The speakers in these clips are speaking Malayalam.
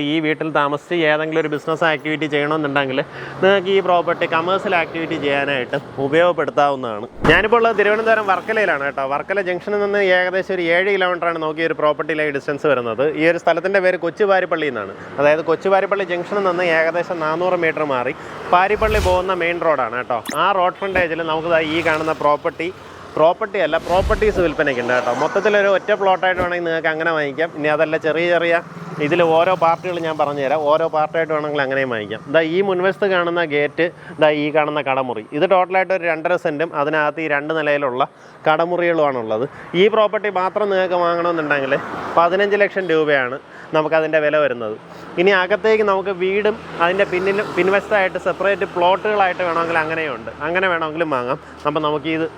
ഈ വീട്ടിൽ താമസിച്ച് ഏതെങ്കിലും ഒരു ബിസിനസ് ആക്ടിവിറ്റി ചെയ്യണമെന്നുണ്ടെങ്കിൽ നിങ്ങൾക്ക് ഈ പ്രോപ്പർട്ടി കമേഴ്സ്യൽ ആക്ടിവിറ്റി ചെയ്യാനായിട്ട് ഉപയോഗപ്പെടുത്താവുന്നതാണ്. ഞാനിപ്പോൾ ഉള്ളത് തിരുവനന്തപുരം വർക്കലയിലാണ് കേട്ടോ. വർക്കല ജംഗ്ഷനിൽ നിന്ന് ഏകദേശം ഒരു ഏഴ് കിലോമീറ്ററാണ് നോക്കിയ ഒരു പ്രോപ്പർട്ടിയിലെ ഡിസ്റ്റൻസ് വരുന്നത്. ഈ ഒരു സ്ഥലത്തിന്റെ പേര് കൊച്ചുവാരിപ്പള്ളി എന്നാണ്. അതായത് കൊച്ചുവാരിപ്പള്ളി ജംഗ്ഷനിൽ നിന്ന് ഏകദേശം നാനൂറ് മീറ്റർ മാറി പാരിപ്പള്ളി പോകുന്ന മെയിൻ റോഡാണ് കേട്ടോ. ആ റോഡ് ഫ്രണ്ടേജിൽ നമുക്ക് ഈ കാണുന്ന പ്രോപ്പർട്ടി പ്രോപ്പർട്ടി അല്ല പ്രോപ്പർട്ടീസ് വിൽപ്പനയ്ക്കുണ്ട് കേട്ടോ. മൊത്തത്തിലൊരു ഒറ്റ പ്ലോട്ടായിട്ട് വേണമെങ്കിൽ നിങ്ങൾക്ക് അങ്ങനെ വാങ്ങിക്കാം. ഇനി അതല്ല ചെറിയ ചെറിയ ഇതിൽ ഓരോ പാർട്ടികൾ ഞാൻ പറഞ്ഞുതരാം. ഓരോ പാർട്ടായിട്ട് വേണമെങ്കിൽ അങ്ങനെയും വാങ്ങിക്കാം. ഇതാ ഈ മുൻവശത്ത് കാണുന്ന ഗേറ്റ് ഇതാ ഈ കാണുന്ന കടമുറി. ഇത് ടോട്ടലായിട്ട് ഒരു രണ്ടര സെന്റും അതിനകത്ത് ഈ രണ്ട് നിലയിലുള്ള കടമുറികളുമാണുള്ളത്. ഈ പ്രോപ്പർട്ടി മാത്രം നിങ്ങൾക്ക് വാങ്ങണമെന്നുണ്ടെങ്കിൽ പതിനഞ്ച് ലക്ഷം രൂപയാണ് നമുക്കതിന്റെ വില വരുന്നത്. ഇനി അകത്തേക്ക് നമുക്ക് വീടും അതിന്റെ പിന്നിൽ പിൻവശത്തായിട്ട് സെപ്പറേറ്റ് പ്ലോട്ടുകളായിട്ട് വേണമെങ്കിൽ അങ്ങനെയുണ്ട്. അങ്ങനെ വേണമെങ്കിലും വാങ്ങാം. അപ്പം നമുക്കിത്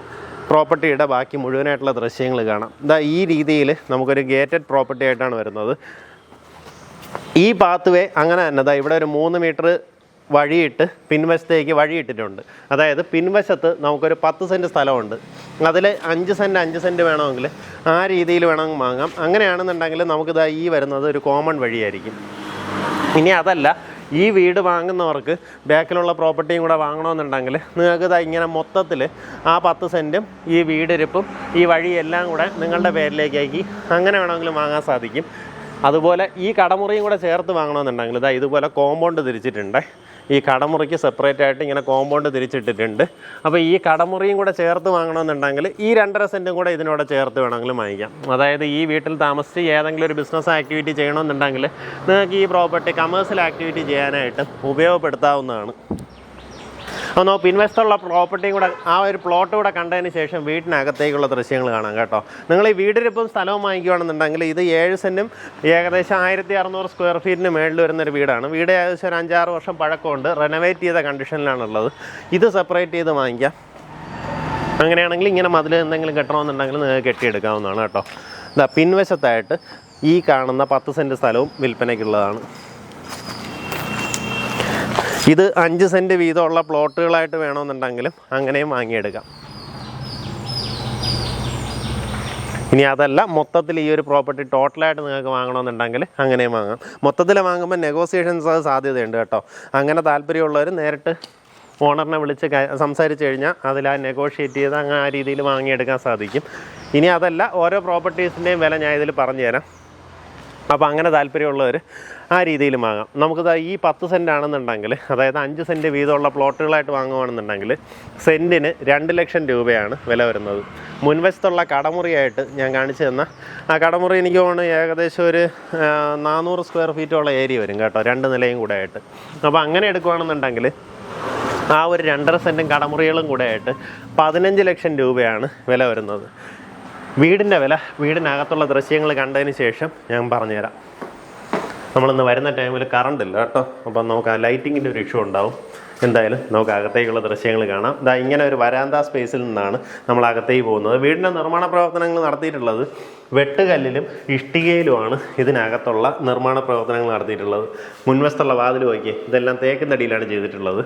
പ്രോപ്പർട്ടിയുടെ ബാക്കി മുഴുവനായിട്ടുള്ള ദൃശ്യങ്ങൾ കാണാം. ഇതാ ഈ രീതിയിൽ നമുക്കൊരു ഗേറ്റഡ് പ്രോപ്പർട്ടി ആയിട്ടാണ് വരുന്നത്. ഈ പാത്ത് അങ്ങനെ തന്നെ ഇതാ ഇവിടെ ഒരു മൂന്ന് മീറ്റർ വഴിയിട്ട് പിൻവശത്തേക്ക് വഴിയിട്ടിട്ടുണ്ട്. അതായത് പിൻവശത്ത് നമുക്കൊരു പത്ത് സെന്റ് സ്ഥലമുണ്ട്. അതിൽ അഞ്ച് സെന്റ് അഞ്ച് സെന്റ് വേണമെങ്കിൽ ആ രീതിയിൽ വേണമെങ്കിൽ വാങ്ങാം. അങ്ങനെയാണെന്നുണ്ടെങ്കിൽ നമുക്കിതാ ഈ വരുന്നത് ഒരു കോമൺ വഴിയായിരിക്കും. ഇനി അതല്ല ഈ വീട് വാങ്ങുന്നവർക്ക് ബാക്കിലുള്ള പ്രോപ്പർട്ടിയും കൂടെ വാങ്ങണമെന്നുണ്ടെങ്കിൽ നിങ്ങൾക്ക് ഇതാ ഇങ്ങനെ മൊത്തത്തിൽ ആ പത്ത് സെന്റും ഈ വീടിരിപ്പും ഈ വഴി എല്ലാം കൂടെ നിങ്ങളുടെ പേരിലേക്കാക്കി അങ്ങനെ വേണമെങ്കിലും വാങ്ങാൻ സാധിക്കും. അതുപോലെ ഈ കടമുറിയും കൂടെ ചേർത്ത് വാങ്ങണമെന്നുണ്ടെങ്കിൽ ഇതാ ഇതുപോലെ കോമ്പൗണ്ട് തിരിച്ചിട്ടുണ്ട്. ഈ കടമുറിക്ക് സെപ്പറേറ്റ് ആയിട്ട് ഇങ്ങനെ കോമ്പൗണ്ട് തിരിച്ചിട്ടിട്ടുണ്ട്. അപ്പോൾ ഈ കടമുറിയും കൂടെ ചേർത്ത് വാങ്ങണമെന്നുണ്ടെങ്കിൽ ഈ രണ്ടര സെന്റും കൂടെ ഇതിനോട് ചേർത്ത് വേണമെങ്കിലും വാങ്ങിക്കാം. അതായത് ഈ വീട്ടിൽ താമസിച്ച് ഏതെങ്കിലും ഒരു ബിസിനസ് ആക്ടിവിറ്റി ചെയ്യണമെന്നുണ്ടെങ്കിൽ നിങ്ങൾക്ക് ഈ പ്രോപ്പർട്ടി കമേഴ്സ്യൽ ആക്ടിവിറ്റി ചെയ്യാനായിട്ട് ഉപയോഗപ്പെടുത്താവുന്നതാണ്. ഒന്ന് പിൻവശത്തുള്ള പ്രോപ്പർട്ടിയും കൂടെ ആ ഒരു പ്ലോട്ട് കൂടെ കണ്ടതിന് ശേഷം വീട്ടിനകത്തേക്കുള്ള ദൃശ്യങ്ങൾ കാണാം കേട്ടോ. നിങ്ങൾ ഈ വീടിനിപ്പം സ്ഥലവും വാങ്ങിക്കുകയാണെന്നുണ്ടെങ്കിൽ ഇത് ഏഴ് സെന്റും ഏകദേശം ആയിരത്തി അറുന്നൂറ് സ്ക്വയർ ഫീറ്റിന് മേളിൽ വരുന്നൊരു വീടാണ്. വീട് ഏകദേശം ഒരു അഞ്ചാറ് വർഷം പഴക്കമുണ്ട്. റെനോവേറ്റ് ചെയ്ത കണ്ടീഷനിലാണുള്ളത് ഇത് സെപ്പറേറ്റ് ചെയ്ത് വാങ്ങിക്കാം. അങ്ങനെയാണെങ്കിൽ ഇങ്ങനെ മതിൽ എന്തെങ്കിലും കെട്ടണമെന്നുണ്ടെങ്കിൽ നിങ്ങൾക്ക് കെട്ടിയെടുക്കാവുന്നതാണ് കേട്ടോ. ഇതാ പിൻവശത്തായിട്ട് ഈ കാണുന്ന പത്ത് സെന്റ് സ്ഥലവും വിൽപ്പനയ്ക്കുള്ളതാണ്. ഇത് അഞ്ച് സെന്റ് വീതമുള്ള പ്ലോട്ടുകളായിട്ട് വേണമെന്നുണ്ടെങ്കിലും അങ്ങനെയും വാങ്ങിയെടുക്കാം. ഇനി അതല്ല മൊത്തത്തിൽ ഈ ഒരു പ്രോപ്പർട്ടി ടോട്ടലായിട്ട് നിങ്ങൾക്ക് വാങ്ങണമെന്നുണ്ടെങ്കിൽ അങ്ങനെയും വാങ്ങാം. മൊത്തത്തിൽ വാങ്ങുമ്പോൾ നെഗോസിയേഷൻസ് അത് സാധ്യതയുണ്ട് കേട്ടോ. അങ്ങനെ താല്പര്യമുള്ളവർ നേരിട്ട് ഓണറിനെ വിളിച്ച് സംസാരിച്ച് കഴിഞ്ഞാൽ അതിൽ ആ നെഗോഷിയേറ്റ് ചെയ്ത് അങ്ങ് ആ രീതിയിൽ വാങ്ങിയെടുക്കാൻ സാധിക്കും. ഇനി അതല്ല ഓരോ പ്രോപ്പർട്ടീസിന്റെയും വില ഞാൻ ഇതിൽ പറഞ്ഞു തരാം അപ്പോൾ അങ്ങനെ താല്പര്യമുള്ളവർ ആ രീതിയിൽ വാങ്ങാം നമുക്കിത് ഈ പത്ത് സെന്റ് ആണെന്നുണ്ടെങ്കിൽ അതായത് അഞ്ച് സെന്റ് വീതമുള്ള പ്ലോട്ടുകളായിട്ട് വാങ്ങുകയാണെന്നുണ്ടെങ്കിൽ സെന്റിന് രണ്ട് ലക്ഷം രൂപയാണ് വില വരുന്നത്. മുൻവശത്തുള്ള കടമുറിയായിട്ട് ഞാൻ കാണിച്ചു തന്ന ആ കടമുറി എനിക്ക് തോന്നുന്നു ഏകദേശം ഒരു നാനൂറ് സ്ക്വയർ ഫീറ്റോളം ഏരിയ വരും കേട്ടോ രണ്ട് നിലയും കൂടെ ആയിട്ട് അപ്പോൾ അങ്ങനെ എടുക്കുകയാണെന്നുണ്ടെങ്കിൽ ആ ഒരു രണ്ടര സെന്റും കടമുറികളും കൂടെ ആയിട്ട് പതിനഞ്ച് ലക്ഷം രൂപയാണ് വില വരുന്നത്. വീടിന്റെ വില വീടിനകത്തുള്ള ദൃശ്യങ്ങൾ കണ്ടതിന് ശേഷം ഞാൻ പറഞ്ഞുതരാം. നമ്മളിന്ന് വരുന്ന ടൈമിൽ കറണ്ട് ഇല്ല കേട്ടോ. അപ്പം നമുക്ക് ആ ലൈറ്റിങ്ങിന്റെ ഒരു ഇഷ്യൂ ഉണ്ടാവും. എന്തായാലും നമുക്ക് അകത്തേക്കുള്ള ദൃശ്യങ്ങൾ കാണാം. ഇതാ ഇങ്ങനെ ഒരു വരാന്ത സ്പേസിൽ നിന്നാണ് നമ്മൾ അകത്തേക്ക് പോകുന്നത്. വീടിന്റെ നിർമ്മാണ പ്രവർത്തനങ്ങൾ നടത്തിയിട്ടുള്ളത് വെട്ടുകല്ലിലും ഇഷ്ടികയിലുമാണ് ഇതിനകത്തുള്ള നിർമ്മാണ പ്രവർത്തനങ്ങൾ നടത്തിയിട്ടുള്ളത്. മുൻവശത്തുള്ള വാതിൽ നോക്കി ഇതെല്ലാം തേക്കുന്നടിയിലാണ് ചെയ്തിട്ടുള്ളത്.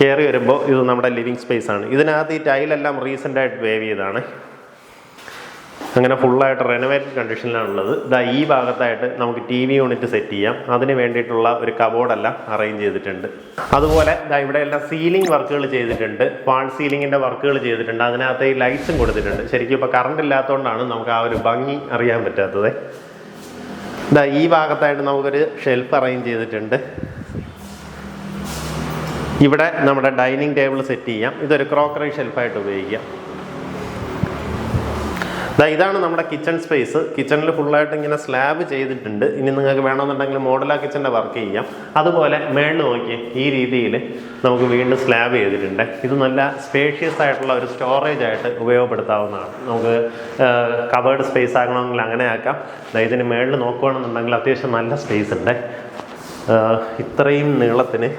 കയറി വരുമ്പോൾ ഇത് നമ്മുടെ ലിവിങ് സ്പേസ് ആണ്. ഇതിനകത്ത് ഈ ടൈലെല്ലാം റീസെന്റായിട്ട് വേവ് ചെയ്താണ് അങ്ങനെ ഫുള്ളായിട്ട് റെനോവേറ്റഡ് കണ്ടീഷനിലാണുള്ളത് ഇതാ ഈ ഭാഗത്തായിട്ട് നമുക്ക് ടി വി യൂണിറ്റ് സെറ്റ് ചെയ്യാം. അതിന് വേണ്ടിയിട്ടുള്ള ഒരു കബോർഡെല്ലാം അറേഞ്ച് ചെയ്തിട്ടുണ്ട്. അതുപോലെ ഇതാ ഇവിടെ എല്ലാം സീലിംഗ് വർക്കുകൾ ചെയ്തിട്ടുണ്ട്. വാൾ സീലിങ്ങിന്റെ വർക്കുകൾ ചെയ്തിട്ടുണ്ട്. അതിനകത്ത് ഈ ലൈറ്റ്സും കൊടുത്തിട്ടുണ്ട്. ശരിക്കും ഇപ്പോൾ കറണ്ട് ഇല്ലാത്തതുകൊണ്ടാണ് നമുക്ക് ആ ഒരു ഭംഗി അറിയാൻ പറ്റാത്തത്. ഇതാ ഈ ഭാഗത്തായിട്ട് നമുക്കൊരു ഷെൽഫ് അറേഞ്ച് ചെയ്തിട്ടുണ്ട്. ഇവിടെ നമ്മുടെ ഡൈനിങ് ടേബിൾ സെറ്റ് ചെയ്യാം. ഇതൊരു ക്രോക്കറി ഷെൽഫായിട്ട് ഉപയോഗിക്കാം. ദാ ഇതാണ് നമ്മുടെ കിച്ചൺ സ്പേസ് കിച്ചണിൽ ഫുള്ളായിട്ട് ഇങ്ങനെ സ്ലാബ് ചെയ്തിട്ടുണ്ട്. ഇനി നിങ്ങൾക്ക് വേണമെന്നുണ്ടെങ്കിൽ മോഡലാ കിച്ചന്റെ വർക്ക് ചെയ്യാം. അതുപോലെ മേളിൽ നോക്കി ഈ രീതിയിൽ നമുക്ക് വീണ്ടും സ്ലാബ് ചെയ്തിട്ടുണ്ട്. ഇത് നല്ല സ്പേഷ്യസ് ആയിട്ടുള്ള ഒരു സ്റ്റോറേജ് ആയിട്ട് ഉപയോഗപ്പെടുത്താവുന്നതാണ്. നമുക്ക് കവേർഡ് സ്പേസ് ആകണമെങ്കിൽ അങ്ങനെ ആക്കാം. ഇതിന് മേളിൽ നോക്കുകയാണെന്നുണ്ടെങ്കിൽ അത്യാവശ്യം നല്ല സ്പേസ് ഉണ്ട്. ഇത്രയും നീളത്തിന്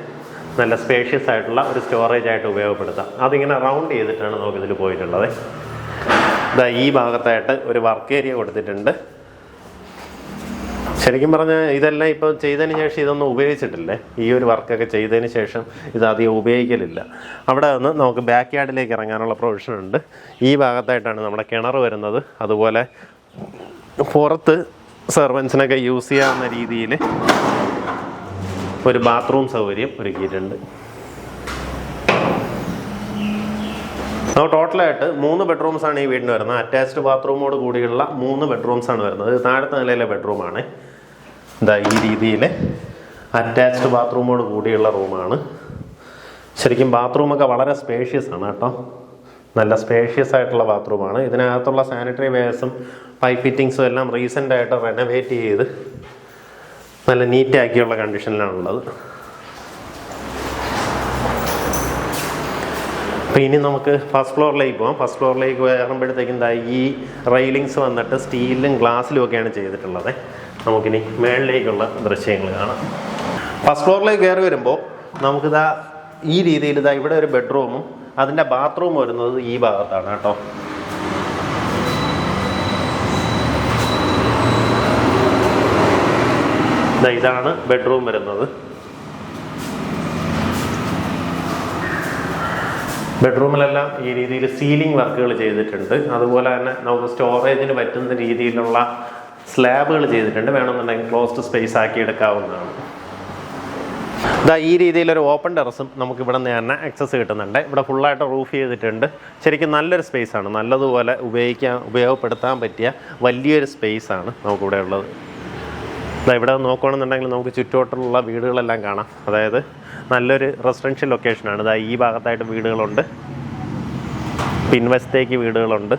നല്ല സ്പേഷ്യസ് ആയിട്ടുള്ള ഒരു സ്റ്റോറേജ് ആയിട്ട് ഉപയോഗപ്പെടുത്താം. അതിങ്ങനെ റൗണ്ട് ചെയ്തിട്ടാണ് നമുക്കിതിൽ പോയിട്ടുള്ളത്. ഇതാ ഈ ഭാഗത്തായിട്ട് ഒരു വർക്ക് ഏരിയ കൊടുത്തിട്ടുണ്ട്. ശരിക്കും പറഞ്ഞാൽ ഇതെല്ലാം ഇപ്പോൾ ചെയ്തതിന് ശേഷം ഇതൊന്നും ഉപയോഗിച്ചിട്ടില്ലേ. ഈ ഒരു വർക്കൊക്കെ ചെയ്തതിന് ശേഷം ഇത് അധികം ഉപയോഗിക്കലില്ല. അവിടെ നിന്ന് നമുക്ക് ബാക്ക് യാർഡിലേക്ക് ഇറങ്ങാനുള്ള പ്രൊവിഷൻ ഉണ്ട്. ഈ ഭാഗത്തായിട്ടാണ് നമ്മുടെ കിണർ വരുന്നത്. അതുപോലെ പുറത്ത് സെർവൻസിനൊക്കെ യൂസ് ചെയ്യാവുന്ന രീതിയിൽ ഒരു ബാത്റൂം സൗകര്യം ഒരുക്കിയിട്ടുണ്ട്. അപ്പോൾ ടോട്ടലായിട്ട് മൂന്ന് ബെഡ്റൂംസ് ആണ് ഈ വീടിന് വരുന്നത്. അറ്റാച്ച്ഡ് ബാത്റൂമോട് കൂടിയുള്ള മൂന്ന് ബെഡ്റൂംസ് ആണ് വരുന്നത്. താഴത്തെ നിലയിലെ ബെഡ്റൂമാണ് ഇതാ ഈ രീതിയിൽ അറ്റാച്ച്ഡ് ബാത്റൂമോട് കൂടിയുള്ള റൂമാണ് ശരിക്കും ബാത്റൂമൊക്കെ വളരെ സ്പേഷ്യസ് ആണ് കേട്ടോ. നല്ല സ്പേഷ്യസ് ആയിട്ടുള്ള ബാത്റൂമാണ് ഇതിനകത്തുള്ള സാനിറ്ററി വെയർസും പൈപ്പ് ഫിറ്റിങ്സും എല്ലാം റീസെന്റ് ആയിട്ട് റെനോവേറ്റ് ചെയ്ത് നല്ല നീറ്റാക്കിയുള്ള കണ്ടീഷനിലാണുള്ളത് അപ്പോൾ ഇനി നമുക്ക് ഫസ്റ്റ് ഫ്ലോറിലേക്ക് പോകാം ഫസ്റ്റ് ഫ്ലോറിലേക്ക് കയറുമ്പോഴത്തേക്കും എന്താ ഈ റെയിലിങ്സ് വന്നിട്ട് സ്റ്റീലിലും ഗ്ലാസ്സിലും ഒക്കെയാണ് ചെയ്തിട്ടുള്ളത്. നമുക്കിനി മേളിലേക്കുള്ള ദൃശ്യങ്ങൾ കാണാം. ഫസ്റ്റ് ഫ്ലോറിലേക്ക് കയറി വരുമ്പോൾ നമുക്കിതാ ഈ രീതിയിൽ ഇതാ ഇവിടെ ഒരു ബെഡ്റൂമും അതിന്റെ ബാത്റൂം വരുന്നത് ഈ ഭാഗത്താണ് കേട്ടോ. ഇതാണ് ബെഡ്റൂം വരുന്നത്. ബെഡ്റൂമിലെല്ലാം ഈ രീതിയിൽ സീലിംഗ് വർക്കുകൾ ചെയ്തിട്ടുണ്ട്. അതുപോലെ തന്നെ നമുക്ക് സ്റ്റോറേജിന് പറ്റുന്ന രീതിയിലുള്ള സ്ലാബുകൾ ചെയ്തിട്ടുണ്ട്. വേണമെന്നുണ്ടെങ്കിൽ ക്ലോസ്ഡ് സ്പേസ് ആക്കി എടുക്കാവുന്നതാണ്. ഇതാ ഈ രീതിയിലൊരു ഓപ്പൺ ടെറസും നമുക്ക് ഇവിടെ നിന്ന് തന്നെ ആക്സസ് കിട്ടുന്നുണ്ട്. ഇവിടെ ഫുള്ളായിട്ട് റൂഫ് ചെയ്തിട്ടുണ്ട്. ശരിക്കും നല്ലൊരു സ്പേസ് ആണ്. നല്ലതുപോലെ ഉപയോഗിക്കാൻ ഉപയോഗപ്പെടുത്താൻ പറ്റിയ വലിയൊരു സ്പേസ് ആണ് നമുക്കിവിടെ ഉള്ളത്. ഇവിടെ നോക്കുകയാണെന്നുണ്ടെങ്കിൽ നമുക്ക് ചുറ്റോട്ടുള്ള വീടുകളെല്ലാം കാണാം. അതായത് നല്ലൊരു റെസിഡൻഷ്യൽ ലൊക്കേഷനാണ് ഇതാ ഈ ഭാഗത്തായിട്ട് വീടുകളുണ്ട്. പിൻവശത്തേക്ക് വീടുകളുണ്ട്.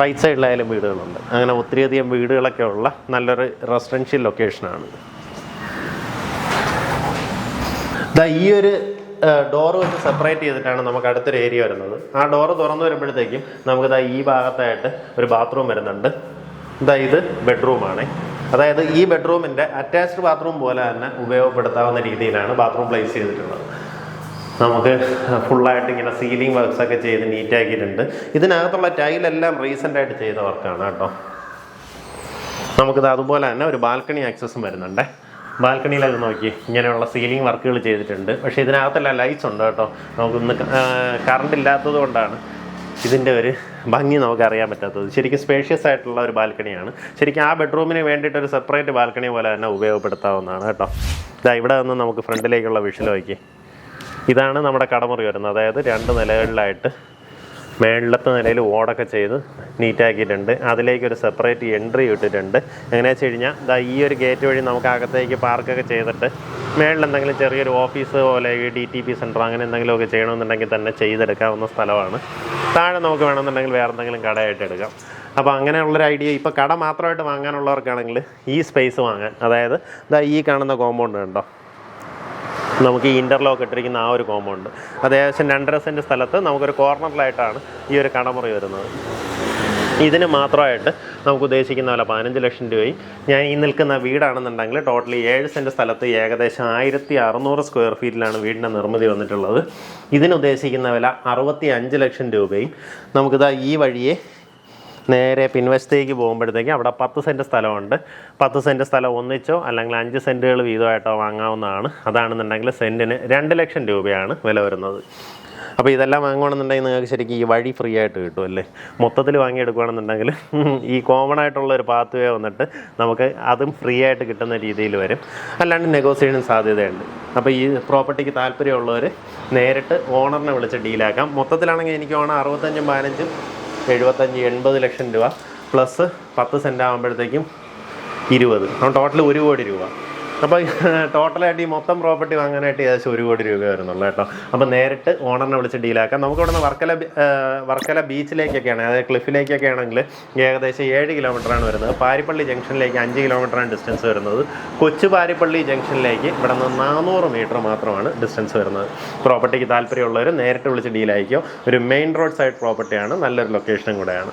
റൈറ്റ് സൈഡിലായാലും വീടുകളുണ്ട്. അങ്ങനെ ഒത്തിരിയധികം വീടുകളൊക്കെ ഉള്ള നല്ലൊരു റെസിഡൻഷ്യൽ ലൊക്കേഷനാണ് ദാ ഈ ഒരു ഡോർ വെച്ച് സെപ്പറേറ്റ് ചെയ്തിട്ടാണ് നമുക്ക് അടുത്തൊരു ഏരിയ വരുന്നത്. ആ ഡോർ തുറന്നു വരുമ്പോഴത്തേക്കും നമുക്ക് ദാ ഈ ഭാഗത്തായിട്ട് ഒരു ബാത്റൂം വരുന്നുണ്ട്. ഇതാ ഇത് ബെഡ്റൂമാണ് അതായത് ഈ ബെഡ്റൂമിന്റെ അറ്റാച്ച്ഡ് ബാത്റൂം പോലെ തന്നെ ഉപയോഗപ്പെടുത്താവുന്ന രീതിയിലാണ് ബാത്റൂം പ്ലേസ് ചെയ്തിട്ടുള്ളത്. നമുക്ക് ഫുള്ളായിട്ട് ഇങ്ങനെ സീലിംഗ് വർക്ക്സ് ഒക്കെ ചെയ്ത് നീറ്റാക്കിയിട്ടുണ്ട്. ഇതിനകത്തുള്ള ടൈലെല്ലാം റീസെന്റ് ആയിട്ട് ചെയ്ത വർക്കാണ് കേട്ടോ. നമുക്കിത് അതുപോലെ തന്നെ ഒരു ബാൽക്കണി ആക്സസും വരുന്നുണ്ട്. ബാൽക്കണിയിലത് നോക്കി ഇങ്ങനെയുള്ള സീലിംഗ് വർക്കുകൾ ചെയ്തിട്ടുണ്ട്. പക്ഷേ ഇതിനകത്തെല്ലാം ലൈറ്റ്സ് ഉണ്ട് കേട്ടോ. നമുക്കിന്ന് കറണ്ട് ഇല്ലാത്തത് കൊണ്ടാണ്. ഇതിന്റെ ഒരു ഭംഗി നമുക്ക് അറിയാൻ പറ്റാത്തത്. ശരിക്കും സ്പേഷ്യസ് ആയിട്ടുള്ള ഒരു ബാൽക്കണിയാണ്. ശരിക്കും ആ ബെഡ്റൂമിന് വേണ്ടിയിട്ട് ഒരു സെപ്പറേറ്റ് ബാൽക്കണി പോലെ തന്നെ ഉപയോഗപ്പെടുത്താവുന്നതാണ് കേട്ടോ. ഇതാ ഇവിടെ നിന്ന് നമുക്ക് ഫ്രണ്ടിലേക്കുള്ള വിഷൽ നോക്കി ഇതാണ് നമ്മുടെ കടമുറി വരുന്നത്. അതായത് രണ്ട് നിലകളിലായിട്ട് മേളിലത്തെ നിലയിൽ ഓടൊക്കെ ചെയ്ത് നീറ്റാക്കിയിട്ടുണ്ട്. അതിലേക്ക് ഒരു സെപ്പറേറ്റ് എൻട്രി ഇട്ടിട്ടുണ്ട്. എങ്ങനെയാണെന്ന് വെച്ച് കഴിഞ്ഞാൽ ഇതാ ഈ ഒരു ഗേറ്റ് വഴി നമുക്ക് അകത്തേക്ക് പാർക്കൊക്കെ ചെയ്തിട്ട് മേളിൽ എന്തെങ്കിലും ചെറിയൊരു ഓഫീസ് പോലെ ഈ ഡി ടി പി സെന്റർ അങ്ങനെ എന്തെങ്കിലുമൊക്കെ ചെയ്യണമെന്നുണ്ടെങ്കിൽ തന്നെ ചെയ്തെടുക്കാവുന്ന സ്ഥലമാണ്. താഴെ നമുക്ക് വേണമെന്നുണ്ടെങ്കിൽ വേറെ എന്തെങ്കിലും കടയായിട്ട് എടുക്കാം. അപ്പോൾ അങ്ങനെയുള്ളൊരു ഐഡിയ ഇപ്പോൾ കട മാത്രമായിട്ട് വാങ്ങാനുള്ളവർക്കാണെങ്കിൽ ഈ സ്പേസ് വാങ്ങാൻ. അതായത് ഇതാ ഈ കാണുന്ന കോമ്പൗണ്ട് കണ്ടോ? നമുക്ക് ഈ ഇന്റർലോക്ക് ഇട്ടിരിക്കുന്ന ആ ഒരു കോമ്പൗണ്ട് അത് ഏകദേശം രണ്ടര സെന്റ് സ്ഥലത്ത് നമുക്കൊരു കോർണറിലായിട്ടാണ് ഈ ഒരു കടമുറി വരുന്നത്. ഇതിന് മാത്രമായിട്ട് നമുക്ക് ഉദ്ദേശിക്കുന്ന പോലെ പതിനഞ്ച് ലക്ഷം രൂപയും ഞാൻ ഈ നിൽക്കുന്ന വീടാണെന്നുണ്ടെങ്കിൽ ടോട്ടലി ഏഴ് സെന്റ് സ്ഥലത്ത് ഏകദേശം ആയിരത്തി അറുന്നൂറ് സ്ക്വയർ ഫീറ്റിലാണ് വീടിന്റെ നിർമ്മിതി വന്നിട്ടുള്ളത്. ഇതിന് ഉദ്ദേശിക്കുന്ന വില അറുപത്തി അഞ്ച് ലക്ഷം രൂപയും നമുക്കിതാ ഈ വഴിയെ നേരെ പിൻവശത്തേക്ക് പോകുമ്പോഴത്തേക്ക് അവിടെ പത്ത് സെന്റ് സ്ഥലമുണ്ട്. പത്ത് സെന്റ് സ്ഥലം ഒന്നിച്ചോ അല്ലെങ്കിൽ അഞ്ച് സെന്റുകൾ വീതമായിട്ടോ വാങ്ങാവുന്നതാണ്. അതാണെന്നുണ്ടെങ്കിൽ സെന്റിന് രണ്ട് ലക്ഷം രൂപയാണ് വില വരുന്നത്. അപ്പോൾ ഇതെല്ലാം വാങ്ങുകയാണെന്നുണ്ടെങ്കിൽ നിങ്ങൾക്ക് ശരിക്കും ഈ വഴി ഫ്രീ ആയിട്ട് കിട്ടും അല്ലേ? മൊത്തത്തിൽ വാങ്ങിയെടുക്കുകയാണെന്നുണ്ടെങ്കിൽ ഈ കോമൺ ആയിട്ടുള്ള ഒരു പാത്ത് വേ വന്നിട്ട് നമുക്ക് അതും ഫ്രീ ആയിട്ട് കിട്ടുന്ന രീതിയിൽ വരും. അല്ലാണ്ട് നെഗോസിയേഷൻ സാധ്യതയുണ്ട്. അപ്പോൾ ഈ പ്രോപ്പർട്ടിക്ക് താല്പര്യമുള്ളവർ നേരിട്ട് ഓണറിനെ വിളിച്ച് ഡീലാക്കാം മൊത്തത്തിലാണെങ്കിൽ എനിക്ക് ഓണം അറുപത്തഞ്ചും പതിനഞ്ചും എഴുപത്തഞ്ച് എൺപത് ലക്ഷം രൂപ പ്ലസ് പത്ത് സെന്റ് ഇരുപത്. അപ്പം ടോട്ടൽ ഒരു കോടി രൂപ. അപ്പോൾ ടോട്ടലായിട്ട് ഈ മൊത്തം പ്രോപ്പർട്ടി വാങ്ങാനായിട്ട് ഏകദേശം ഒരു കോടി രൂപ വരുന്നുള്ളൂ കേട്ടോ. അപ്പോൾ നേരിട്ട് ഓണറിനെ വിളിച്ച് ഡീലാക്കാം. നമുക്ക് ഇവിടെ നിന്ന് വർക്കല വർക്കല ബീച്ചിലേക്കൊക്കെയാണ് അതായത് ക്ലിഫിലേക്കൊക്കെ ആണെങ്കിൽ ഏകദേശം ഏഴ് കിലോമീറ്ററാണ് വരുന്നത്. പാരിപ്പള്ളി ജംഗ്ഷനിലേക്ക് അഞ്ച് കിലോമീറ്ററാണ് ഡിസ്റ്റൻസ് വരുന്നത്. കൊച്ചു പാരിപ്പള്ളി ജംഗ്ഷനിലേക്ക് ഇവിടെ നിന്ന് നാനൂറ് മീറ്റർ മാത്രമാണ് ഡിസ്റ്റൻസ് വരുന്നത്. പ്രോപ്പർട്ടിക്ക് താല്പര്യമുള്ളവർ നേരിട്ട് വിളിച്ച് ഡീലായിരിക്കും ഒരു മെയിൻ റോഡ് സൈഡ് പ്രോപ്പർട്ടിയാണ് നല്ലൊരു ലൊക്കേഷനും കൂടെയാണ്.